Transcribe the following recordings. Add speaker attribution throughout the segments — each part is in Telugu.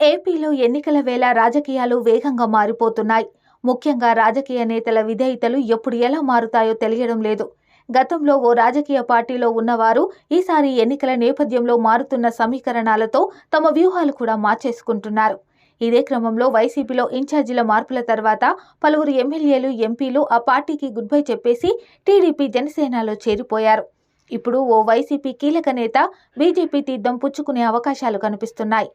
Speaker 1: ఏపీలో ఎన్నికల వేళ రాజకీయాలు వేగంగా మారిపోతున్నాయి. ముఖ్యంగా రాజకీయ నేతల విధేయతలు ఎప్పుడు ఎలా మారుతాయో తెలియడం లేదు. గతంలో ఓ రాజకీయ పార్టీలో ఉన్నవారు ఈసారి ఎన్నికల నేపథ్యంలో మారుతున్న సమీకరణాలతో తమ వ్యూహాలు కూడా మార్చేసుకుంటున్నారు. ఇదే క్రమంలో వైసీపీలో ఇన్ఛార్జీల మార్పుల తర్వాత పలువురు ఎమ్మెల్యేలు ఎంపీలు ఆ పార్టీకి గుడ్ బై చెప్పేసి టీడీపీ జనసేనలో చేరిపోయారు. ఇప్పుడు ఓ వైసీపీ కీలక నేత బీజేపీ తీర్థం పుచ్చుకునే అవకాశాలు కనిపిస్తున్నాయి.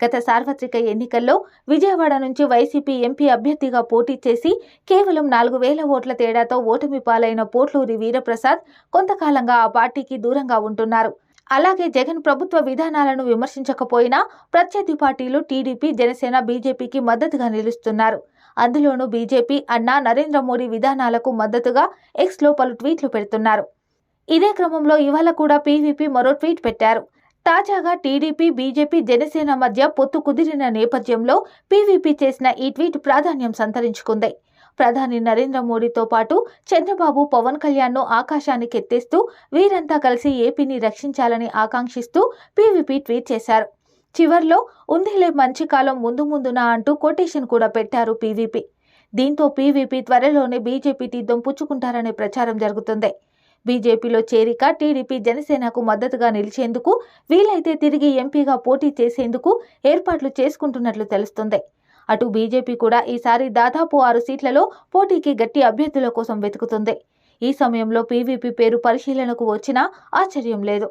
Speaker 1: గత సార్వత్రిక ఎన్నికల్లో విజయవాడ నుంచి వైసీపీ ఎంపీ అభ్యర్థిగా పోటీ చేసి కేవలం నాలుగు వేల ఓట్ల తేడాతో ఓటమి పాలైన పోట్లూరి వీరప్రసాద్ కొంతకాలంగా ఆ పార్టీకి దూరంగా ఉంటున్నారు. అలాగే జగన్ ప్రభుత్వ విధానాలను విమర్శించకపోయినా ప్రత్యర్థి పార్టీలు టీడీపీ జనసేన బీజేపీకి మద్దతుగా నిలుస్తున్నారు. అందులోనూ బీజేపీ అన్నా నరేంద్ర మోడీ విధానాలకు మద్దతుగా ఎక్స్లో పలు ట్వీట్లు పెడుతున్నారు. ఇదే క్రమంలో ఇవాళ కూడా పీవీపీ మరో ట్వీట్ పెట్టారు. తాజాగా టీడీపీ బీజేపీ జనసేన మధ్య పొత్తు కుదిరిన నేపథ్యంలో పీవీపీ చేసిన ఈ ట్వీట్ ప్రాధాన్యం సంతరించుకుంది. ప్రధాని నరేంద్ర మోడీతో పాటు చంద్రబాబు పవన్ కళ్యాణ్ను ఆకాశానికి ఎత్తేస్తూ వీరంతా కలిసి ఏపీని రక్షించాలని ఆకాంక్షిస్తూ పీవీపీ ట్వీట్ చేశారు. చివర్లో ఉందిలే మంచి కాలం ముందు ముందున అంటూ కొటేషన్ కూడా పెట్టారు పీవీపీ. దీంతో పీవీపీ త్వరలోనే బీజేపీ తీర్థం పుచ్చుకుంటారనే ప్రచారం జరుగుతుంది. బీజేపీలో చేరిక టీడీపీ జనసేనకు మద్దతుగా నిలిచేందుకు వీలైతే తిరిగి ఎంపీగా పోటీ చేసేందుకు ఏర్పాట్లు చేసుకుంటున్నట్లు తెలుస్తుంది. అటు బీజేపీ కూడా ఈసారి దాదాపు ఆరు సీట్లలో పోటీకి గట్టి అభ్యర్థుల కోసం వెతుకుతుంది. ఈ సమయంలో పీవీపీ పేరు పరిశీలనకు వచ్చినా ఆశ్చర్యం లేదు.